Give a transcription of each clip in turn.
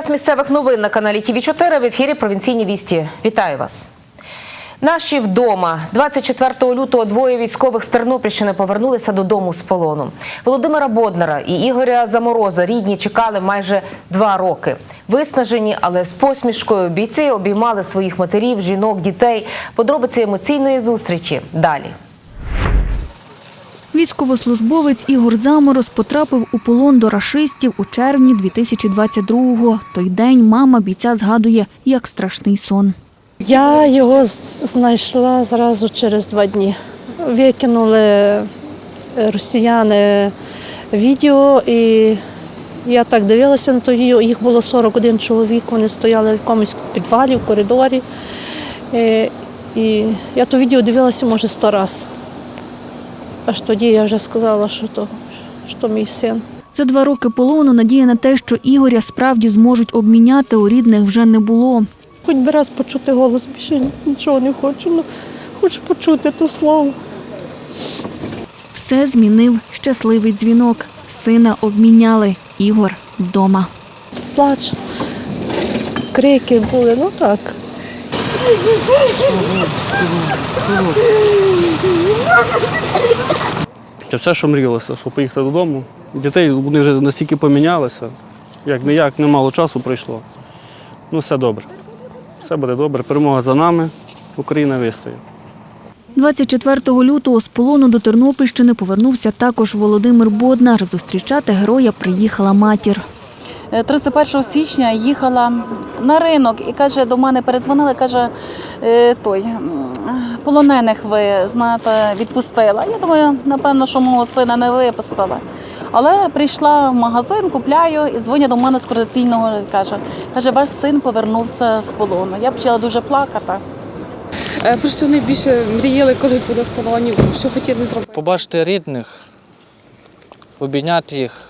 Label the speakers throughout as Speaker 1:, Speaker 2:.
Speaker 1: Час місцевих новин на каналі ТВ 4 в ефірі Провінційні вісті. Вітаю вас. Наші вдома 24 лютого двоє військових з Тернопільщини повернулися додому з полону. Володимира Боднара і Ігоря Замороза рідні чекали майже два роки. Виснажені, але з посмішкою бійці обіймали своїх матерів, жінок, дітей. Подробиці емоційної зустрічі далі.
Speaker 2: Військовослужбовець Ігор Замороз потрапив у полон до рашистів у червні 2022-го. Той день мама бійця згадує як страшний сон.
Speaker 3: Я його знайшла зразу через два дні. Викинули е, росіяни відео, і я так дивилася на то відео. Їх було 41 чоловік, вони стояли в якомусь підвалі, в коридорі. Е, І я то відео дивилася, може, сто разів. Аж тоді я вже сказала, що то, що мій син.
Speaker 2: За два роки полону надія на те, що Ігоря справді зможуть обміняти, у рідних вже не було.
Speaker 3: Хоч би раз почути голос, більше нічого не хочу. Ну, хочу почути то слово.
Speaker 2: Все змінив щасливий дзвінок. Сина обміняли. Ігор вдома.
Speaker 3: плач, крики були, ну так.
Speaker 4: Це все, що мріялося, щоб поїхати додому. Дітей вони вже настільки помінялися, як не як немало часу пройшло. Ну, все добре. Все буде добре. Перемога за нами. Україна вистоїть.
Speaker 2: 24 лютого з полону до Тернопільщини повернувся також Володимир Боднар. Зустрічати героя приїхала матір.
Speaker 5: Е, 31 січня їхала на ринок і каже, до мене перезвонила, каже, «Е, той полонених ви знаєте, відпустила. Я думаю, напевно, що мого сина не випустила. Але прийшла в магазин, купляю і дзвонять до мене з координаційного. Каже, каже, ваш син повернувся з полону. Я почала дуже плакати.
Speaker 6: Е, Про що найбільше мріяли, коли були в полоні, що хотіли зробити?
Speaker 7: побачити рідних, обійняти їх.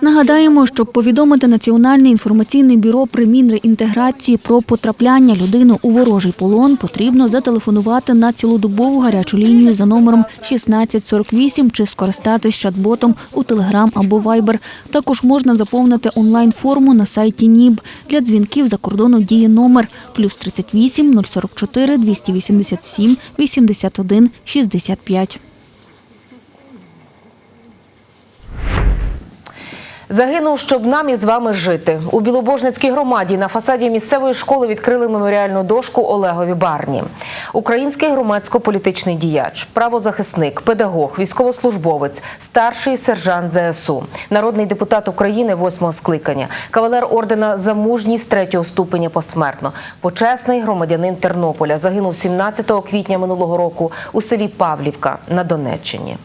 Speaker 2: Нагадаємо, щоб повідомити Національне інформаційне бюро при Мінреінтеграції про потрапляння людини у ворожий полон, потрібно зателефонувати на цілодобову гарячу лінію за номером 1648 чи скористатись чат-ботом у Telegram або Viber. Також можна заповнити онлайн-форму на сайті НІБ. Для дзвінків за кордону діє номер плюс 38 044 287 81 65.
Speaker 1: Загинув, щоб нам із вами жити. У Білобожницькій громаді на фасаді місцевої школи відкрили меморіальну дошку Олегові Барні. Український громадсько-політичний діяч, правозахисник, педагог, військовослужбовець, старший сержант ЗСУ, народний депутат України восьмого скликання, кавалер ордена за мужність третього ступеня посмертно, почесний громадянин Тернополя. Загинув 17 квітня минулого року у селі Павлівка на Донеччині.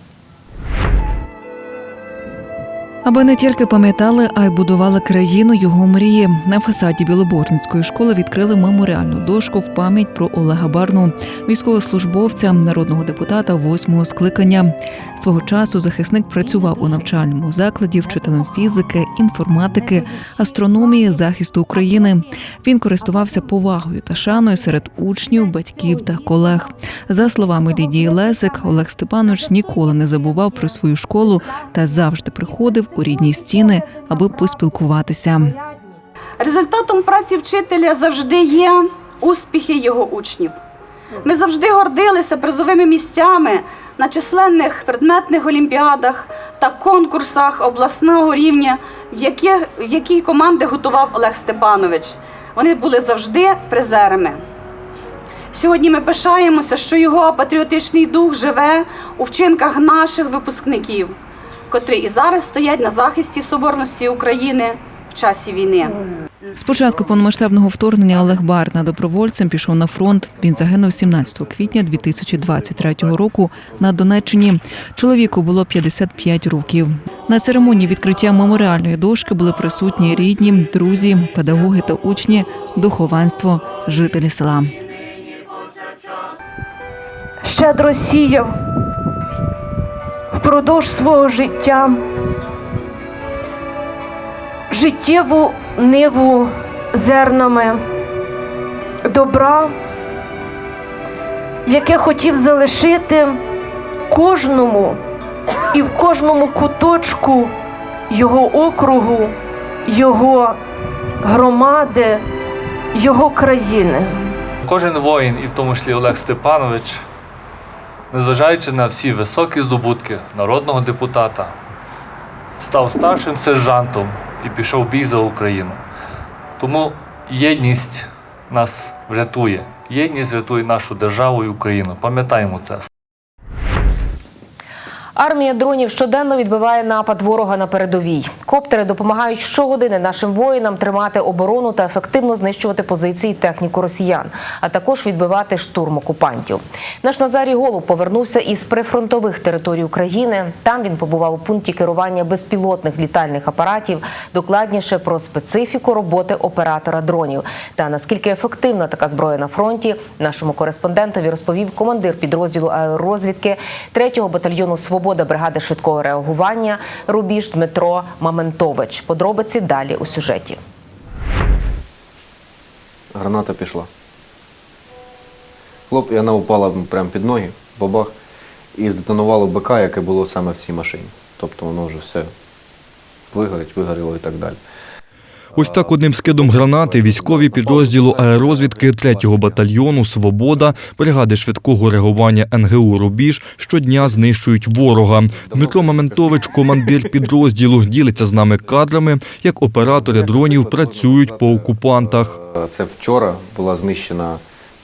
Speaker 8: Аби не тільки пам'ятали, а й будували країну його мрії. На фасаді Білоборницької школи відкрили меморіальну дошку в пам'ять про Олега Барну, військовослужбовця, народного депутата восьмого скликання. Свого часу захисник працював у навчальному закладі вчителем фізики, інформатики, астрономії, захисту України. Він користувався повагою та шаною серед учнів, батьків та колег. За словами Лідії Лесик, Олег Степанович ніколи не забував про свою школу та завжди приходив у рідні стіни, аби поспілкуватися.
Speaker 9: Результатом праці вчителя завжди є успіхи його учнів. Ми завжди гордилися призовими місцями на численних предметних олімпіадах та конкурсах обласного рівня, в які, в які команди готував Олег Степанович. Вони були завжди призерами. Сьогодні ми пишаємося, що його патріотичний дух живе у вчинках наших випускників, котрі і зараз стоять на захисті соборності України в часі війни.
Speaker 8: З початку повномасштабного вторгнення Олег Барна добровольцем пішов на фронт. Він загинув 17 квітня 2023 року на Донеччині. Чоловіку було 55 років. На церемонії відкриття меморіальної дошки були присутні рідні, друзі, педагоги та учні, духовенство, жителі села.
Speaker 10: щедро сіяв впродовж свого життя життєву ниву зернами добра, яке хотів залишити кожному і в кожному куточку його округу його громади, його країни.
Speaker 7: Кожен воїн, і в тому числі Олег Степанович, незважаючи на всі високі здобутки народного депутата, став старшим сержантом і пішов в бій за Україну. Тому єдність нас врятує. Єдність рятує нашу державу і Україну. Пам'ятаємо це.
Speaker 1: Армія дронів щоденно відбиває напад ворога на передовій. Коптери допомагають щогодини нашим воїнам тримати оборону та ефективно знищувати позиції техніку росіян, а також відбивати штурм окупантів. Наш Назарій Голуб повернувся із прифронтових територій України. Там він побував у пункті керування безпілотних літальних апаратів. Докладніше про специфіку роботи оператора дронів та наскільки ефективна така зброя на фронті. Нашому кореспондентові розповів командир підрозділу аеророзвідки 3-го батальйону Свобода бригади швидкого реагування Рубіж Дмитро Маментович. Подробиці далі у сюжеті.
Speaker 11: Граната пішла. Хлоп, і вона упала прямо під ноги, бабах, і здетонувало БК, яке було саме в цій машині. Тобто воно вже все вигорить, вигоріло і так далі.
Speaker 12: Ось так одним скидом гранати військові підрозділу аеророзвідки 3-го батальйону Свобода бригади швидкого реагування НГУ Рубіж щодня знищують ворога. Дмитро Маментович, командир підрозділу, ділиться з нами кадрами, як оператори дронів працюють по окупантах.
Speaker 11: Це вчора була знищена,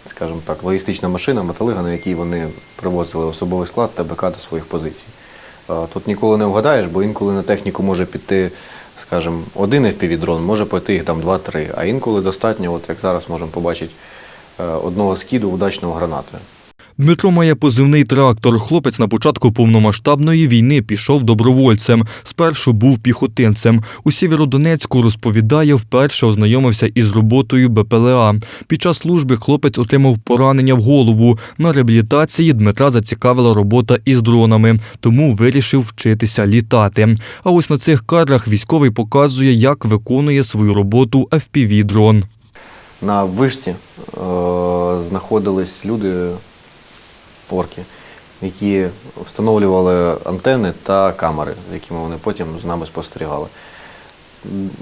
Speaker 11: скажімо так, логістична машина, металига, на якій вони привозили особовий склад та БК до своїх позицій. Тут ніколи не вгадаєш, бо інколи на техніку може піти, скажімо, один FPV-дрон, може пойти їх там два-три, а інколи достатньо, от як зараз можемо побачити, е, одного скиду удачного гранатою.
Speaker 12: Дмитро має позивний трактор. Хлопець на початку повномасштабної війни пішов добровольцем. Спершу був піхотинцем. У Сєвєродонецьку розповідає, вперше ознайомився із роботою БПЛА. Під час служби хлопець отримав поранення в голову. На реабілітації Дмитра зацікавила робота із дронами, тому вирішив вчитися літати. А ось на цих кадрах військовий показує, як виконує свою роботу FPV-дрон.
Speaker 11: На вишці е, знаходились люди, орки, які встановлювали антени та камери, з якими вони потім з нами спостерігали.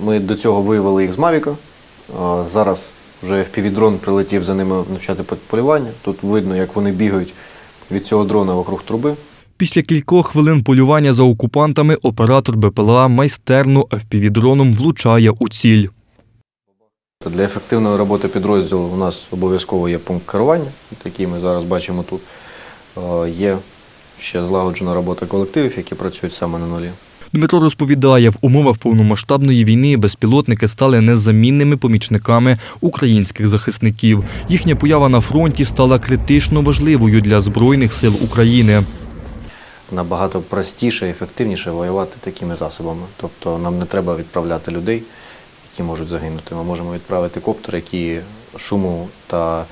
Speaker 11: Ми до цього виявили їх з Мавіка. Зараз вже FPV-дрон прилетів за ними навчати полювання. Тут видно, як вони бігають від цього дрона вокруг труби.
Speaker 12: Після кількох хвилин полювання за окупантами оператор БПЛА майстерно FPV-дроном влучає у ціль.
Speaker 11: Для ефективної роботи підрозділу у нас обов'язково є пункт керування, який ми зараз бачимо тут. Е, Є ще злагоджена робота колективів, які працюють саме на нулі.
Speaker 12: Дмитро розповідає, в умовах повномасштабної війни безпілотники стали незамінними помічниками українських захисників. Їхня поява на фронті стала критично важливою для Збройних сил України.
Speaker 11: Набагато простіше і ефективніше воювати такими засобами. Тобто нам не треба відправляти людей, які можуть загинути. Ми можемо відправити коптер, які шуму та,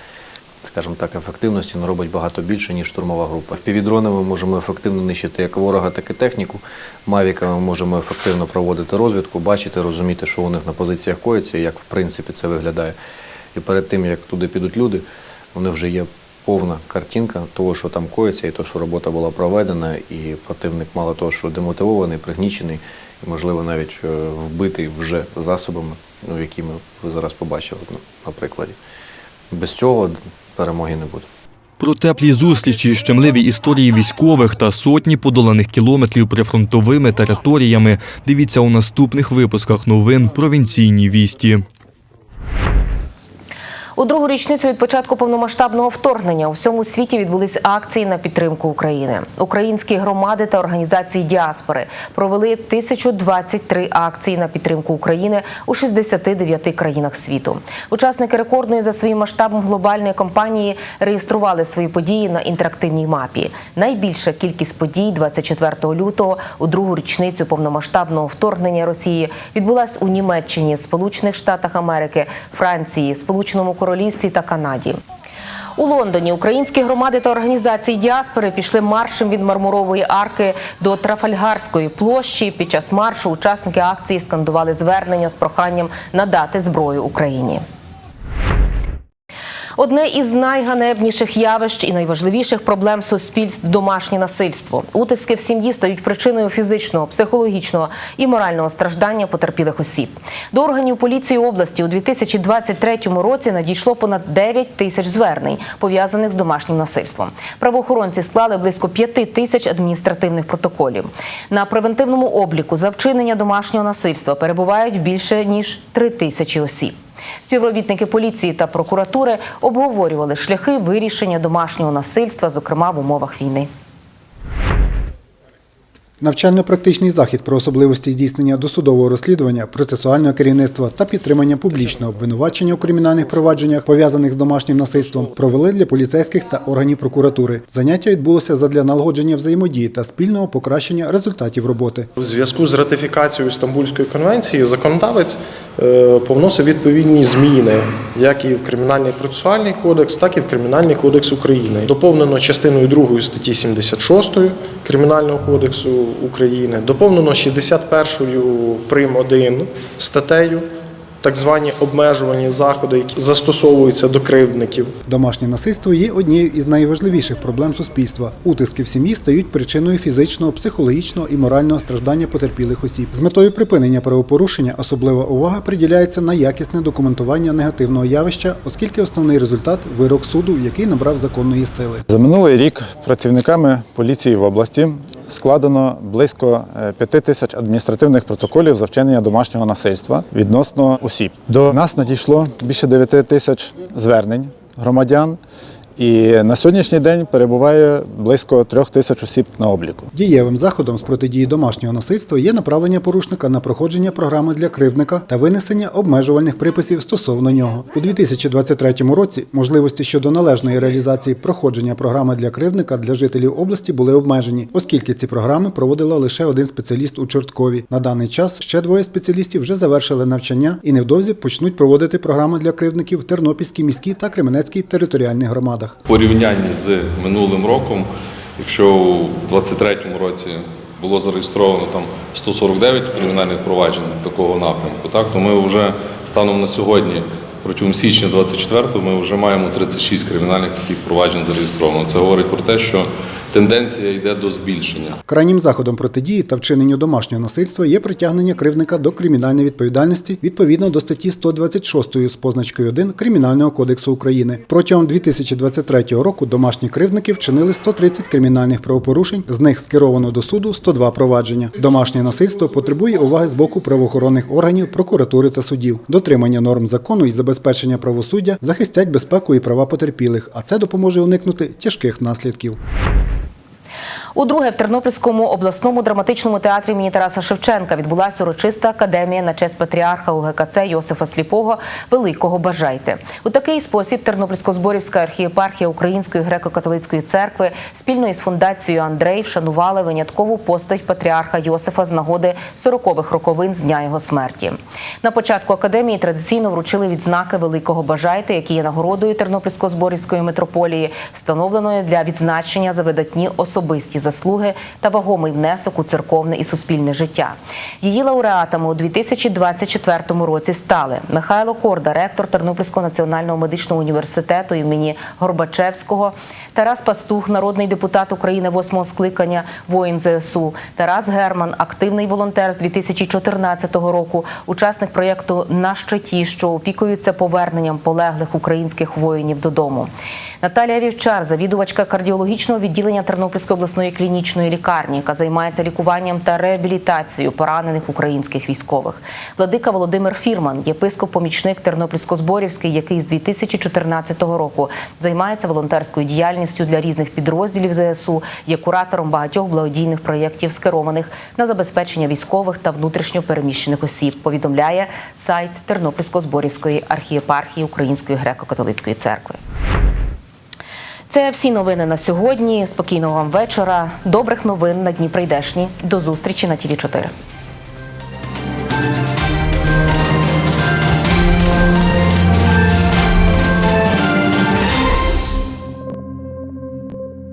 Speaker 11: скажімо так, ефективності наробить багато більше, ніж штурмова група. Півдрони ми можемо ефективно нищити як ворога, так і техніку. Мавіками ми можемо ефективно проводити розвідку, бачити, розуміти, що у них на позиціях коїться, як в принципі це виглядає. І перед тим, як туди підуть люди, у них вже є повна картинка того, що там коїться, і того, що робота була проведена, і противник мало того, що демотивований, пригнічений, і, можливо, навіть е, вбитий вже засобами, ну, які ми зараз побачили на прикладі. Без цього перемоги не буде.
Speaker 12: Про теплі зустрічі, щемливі історії військових та сотні подоланих кілометрів прифронтовими територіями. Дивіться у наступних випусках новин провінційні вісті.
Speaker 1: У другу річницю від початку повномасштабного вторгнення у всьому світі відбулись акції на підтримку України. Українські громади та організації діаспори провели 1023 акції на підтримку України у 69 країнах світу. Учасники рекордної за своїм масштабом глобальної кампанії реєстрували свої події на інтерактивній мапі. Найбільша кількість подій 24 лютого у другу річницю повномасштабного вторгнення Росії відбулась у Німеччині, Сполучених Штатах Америки, Франції, Сполученому Королівстві та Канаді. У Лондоні українські громади та організації діаспори пішли маршем від Мармурової арки до Трафальгарської площі. Під час маршу учасники акції скандували звернення з проханням надати зброю Україні. Одне із найганебніших явищ і найважливіших проблем суспільств домашнє насильство. Утиски в сім'ї стають причиною фізичного, психологічного і морального страждання потерпілих осіб. До органів поліції області у 2023 році надійшло понад 9 тисяч звернень, пов'язаних з домашнім насильством. Правоохоронці склали близько 5 тисяч адміністративних протоколів. На превентивному обліку за вчинення домашнього насильства перебувають більше ніж 3 тисячі осіб. Співробітники поліції та прокуратури обговорювали шляхи вирішення домашнього насильства, зокрема в умовах війни.
Speaker 13: Навчально-практичний захід про особливості здійснення досудового розслідування, процесуального керівництва та підтримання публічного обвинувачення у кримінальних провадженнях, пов'язаних з домашнім насильством, провели для поліцейських та органів прокуратури. Заняття відбулося задля налагодження взаємодії та спільного покращення результатів роботи.
Speaker 14: У зв'язку з ратифікацією Стамбульської конвенції законодавець е, повносив відповідні зміни як і в Кримінальний процесуальний кодекс, так і в Кримінальний кодекс України. Доповнено частиною 2 статті 76 Кримінального кодексу України, доповнено 61 прим. 1 статтею, так звані обмежувані заходи, які застосовуються до кривдників.
Speaker 13: Домашнє насильство є однією із найважливіших проблем суспільства. Утиски в сім'ї стають причиною фізичного, психологічного і морального страждання потерпілих осіб. З метою припинення правопорушення особлива увага приділяється на якісне документування негативного явища, оскільки основний результат вирок суду, який набрав законної сили.
Speaker 15: За минулий рік працівниками поліції в області складено близько 5 тисяч адміністративних протоколів за вчинення домашнього насильства відносно осіб. До нас надійшло більше 9 тисяч звернень громадян. І на сьогоднішній день перебуває близько трьох тисяч осіб на обліку.
Speaker 13: Дієвим заходом з протидії домашнього насильства є направлення порушника на проходження програми для кривдника та винесення обмежувальних приписів стосовно нього. У 2023 році можливості щодо належної реалізації проходження програми для кривдника для жителів області були обмежені, оскільки ці програми проводила лише один спеціаліст у Чорткові. На даний час ще двоє спеціалістів вже завершили навчання і невдовзі почнуть проводити програми для кривдників в Тернопільській міській та Кременецькій територіальних громадах.
Speaker 16: В порівнянні з минулим роком, якщо у 2023 році було зареєстровано там 149 кримінальних проваджень такого напрямку, так то ми вже станом на сьогодні, протягом січня 24 ми вже маємо 36 кримінальних таких проваджень зареєстровано. Це говорить про те, що тенденція йде до збільшення.
Speaker 13: Крайнім заходом протидії та вчиненню домашнього насильства є притягнення кривдника до кримінальної відповідальності відповідно до статті 126 з позначкою 1 Кримінального кодексу України. Протягом 2023 року домашні кривдники вчинили 130 кримінальних правопорушень, з них скеровано до суду 102 провадження. Домашнє насильство потребує уваги з боку правоохоронних органів, прокуратури та судів. Дотримання норм закону і забезпечення правосуддя захистять безпеку і права потерпілих, а це допоможе уникнути тяжких наслідків.
Speaker 1: Удруге в Тернопільському обласному драматичному театрі імені Тараса Шевченка відбулася урочиста академія на честь патріарха УГКЦ Йосифа Сліпого Великого Бажайте. У такий спосіб Тернопільсько-Зборівська архієпархія Української греко-католицької церкви спільно із фундацією Андрей вшанували виняткову постать патріарха Йосифа з нагоди 40-х роковин з дня його смерті. На початку академії традиційно вручили відзнаки Великого Бажайте, які є нагородою Тернопільсько-Зборівської митрополії, встановленою для відзначення за видатні особисті заслуги та вагомий внесок у церковне і суспільне життя. Її лауреатами у 2024 році стали Михайло Корда, ректор Тернопільського національного медичного університету імені Горбачевського, Тарас Пастух, народний депутат України восьмого скликання, воїн ЗСУ, Тарас Герман, активний волонтер з 2014 року, учасник проєкту на щиті, що опікується поверненням полеглих українських воїнів додому. Наталія Вівчар, завідувачка кардіологічного відділення Тернопільської обласної клінічної лікарні, яка займається лікуванням та реабілітацією поранених українських військових. Владика Володимир Фірман, єпископ-помічник Тернопільсько-Зборівський, який з 2014 року займається волонтерською діяльністю для різних підрозділів ЗСУ, є куратором багатьох благодійних проєктів, скерованих на забезпечення військових та внутрішньо переміщених осіб. Повідомляє сайт Тернопільсько-Зборівської архієпархії Української греко-католицької церкви. Це всі новини на сьогодні. Спокійного вам вечора. Добрих новин на Дні прийдешні. До зустрічі на ТІВІ 4